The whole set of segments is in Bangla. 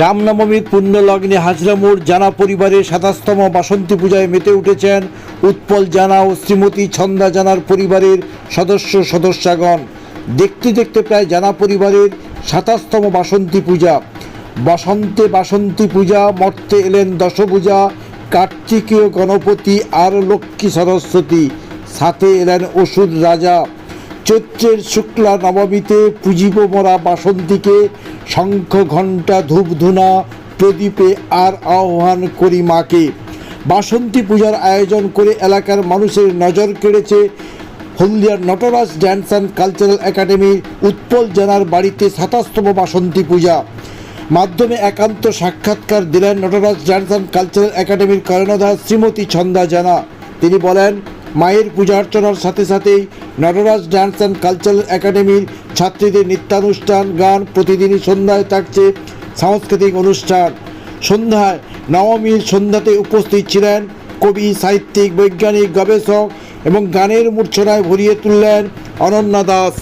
রামনবমীর পুণ্যলগ্নে হাজরামুর জানা পরিবারের সাতাশতম বাসন্তী পূজায় মেতে উঠেছেন উৎপল জানা ও শ্রীমতী ছন্দা জানার পরিবারের সদস্য সদস্যাগণ। দেখতে দেখতে প্রায় জানা পরিবারের সাতাশতম বাসন্তী পূজা। বসন্তে বাসন্তী পূজা, মর্তে এলেন দশপূজা, কার্তিকীয় গণপতি আর লক্ষ্মী সরস্বতী। সাথে এলেন অসুর রাজা। চৈত্রের শুক্লা নবমীতে পুজিব মরা বাসন্তীকে শঙ্খ ঘণ্টা ধূপধুনা প্রদীপে আর আহ্বান করি মাকে। বাসন্তী পূজার আয়োজন করে এলাকার মানুষের নজর কেড়েছে হলদিয়ার নটরাজ ড্যান্স অ্যান্ড কালচারাল একাডেমির উৎপল জানার বাড়িতে সাতাশতম বাসন্তী পূজা। মাধ্যমে একান্ত সাক্ষাৎকার দিলেন নটরাজ ড্যান্স অ্যান্ড কালচারাল একাডেমির কর্ণধার শ্রীমতী ছন্দা জানা। তিনি বলেন মায়ের পূজা অর্চনার সাথে সাথেই নটরাজ ডান্স অ্যান্ড কালচারাল একাডেমির ছাত্রীদের নৃত্যানুষ্ঠান, গান, প্রতিদিনই সন্ধ্যায় থাকছে সাংস্কৃতিক অনুষ্ঠান। সন্ধ্যায় নবমীর সন্ধ্যাতে উপস্থিত ছিলেন কবি, সাহিত্যিক, বৈজ্ঞানিক, গবেষক এবং গানের মূর্ছনায় ভরিয়ে তুললেন অনন্যা দাস।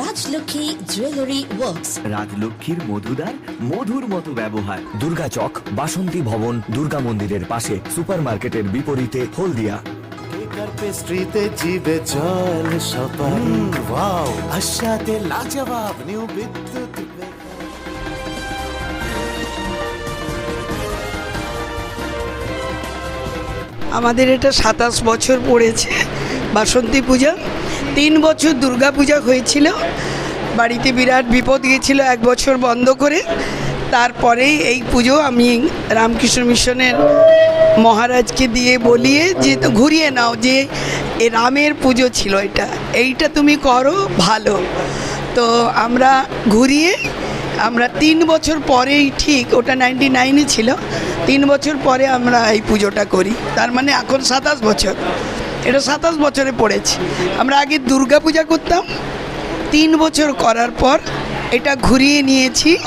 রাজলক্ষ্মী জুয়েলারি ওয়ার্কস রাজলক্ষ্মীর মধুদার মধুর মতো ব্যবহার। দুর্গা চক বাসন্তী ভবন দুর্গা মন্দিরের পাশে সুপারমার্কেটের বিপরীতে হলদিয়া। কেকার পেস্ট্রিতে জিবে জল সপারি। ওয়াও আশাতে লাজবাব নিউ বিদ্যুৎ আমাদের এটা সাতাশ বছর পড়েছে বাসন্তী পূজা। তিন বছর দুর্গাপূজা হয়েছিল। বাড়িতে বিরাট বিপদ গিয়েছিল এক বছর বন্ধ করে। তারপরেই এই পুজো আমি রামকৃষ্ণ মিশনের মহারাজকে দিয়ে বলিয়ে যে ঘুরিয়ে নাও যে এ রামের পুজো ছিল এটা। এইটা তুমি করো, ভালো। তো আমরা ঘুরিয়ে, আমরা তিন বছর পরেই ঠিক, ওটা নাইনটি নাইনে ছিল। তিন বছর পরে আমরা এই পুজোটা করি। তার মানে এখন সাতাশ বছর। এটা সাতাশ বছরে পড়েছি। আমরা আগে দুর্গা পূজা করতাম তিন বছর করার পর এটা ঘুরিয়ে নিয়েছি।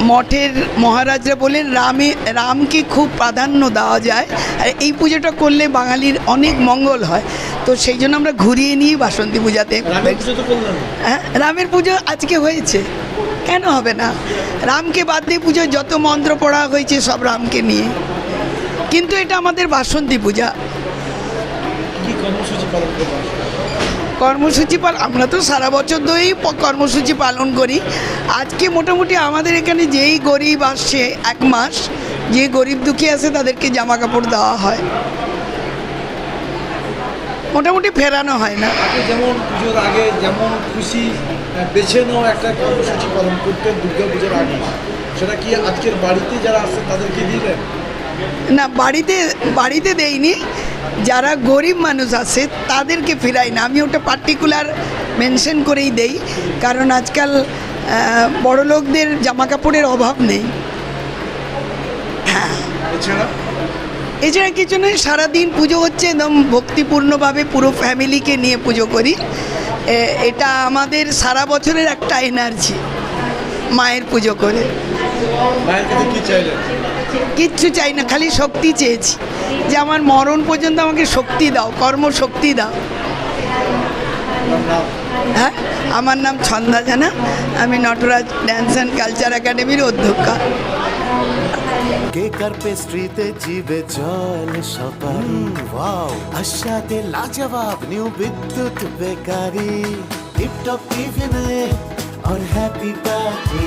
মঠের মহারাজরা বলেন রামে রামকে খুব প্রাধান্য দেওয়া যায়। আর এই পুজোটা করলে বাঙালির অনেক মঙ্গল হয়। তো সেই জন্য আমরা ঘুরিয়ে নিয়ে বাসন্তী পূজাতে। হ্যাঁ রামের পুজো আজকে হয়েছে। কেন হবে না? রামকে বাদ দিয়ে পুজো যত মন্ত্র পড়া হয়েছে সব রামকে নিয়ে। কিন্তু এটা আমাদের বাসন্তী পূজা। কর্মসূচি পাল আমরা তো সারা বছর ধরেই কর্মসূচি পালন করি। আজকে মোটামুটি আমাদের এখানে যেই গরিব আসছে এক মাস যে গরিব দুঃখী আছে তাদেরকে জামা কাপড় দেওয়া হয়। মোটামুটি ফেরানো হয় না। আগে যেমন পুজোর আগে যেমন খুশি বেছে নেওয়া একটা কর্মসূচি পালন করতেন দুর্গা পুজোর আগে সেটা কি আজকের বাড়িতে যারা আসছে তাদেরকে দিলেন? না বাড়িতে বাড়িতে দেইনি। যারা গরিব মানুষ আছে তাদেরকে ফেরাই না। আমি ওটা পার্টিকুলার মেনশন করেই দেই। কারণ আজকাল বড় লোকদের জামা কাপড়ের অভাব নেই। এছাড়া? এছাড়া কিছু নয় সারাদিন পুজো হচ্ছে একদম ভক্তিপূর্ণভাবে পুরো ফ্যামিলিকে নিয়ে পুজো করি। এটা আমাদের সারা বছরের একটা এনার্জি মায়ের পুজো করে। কিচ্ছু চাই না, খালি শক্তি চেয়েছি। যে আমার মরণ পর্যন্ত আমাকে শক্তি দাও, কর্মশক্তি দাও। হ্যাঁ? আমার নাম ছন্দা জানা। আমি নটরাজ ড্যান্স অ্যান্ড কালচার একাডেমির অধ্যক্ষা। কেকার পেস্ট্রিতে জিবে জল সপারি ওয়াও, আশাতে লাজবাব নিউ বিদ্যুৎ বেকারি। টিপটপ টিফিনে অর হ্যাপি বার্থডে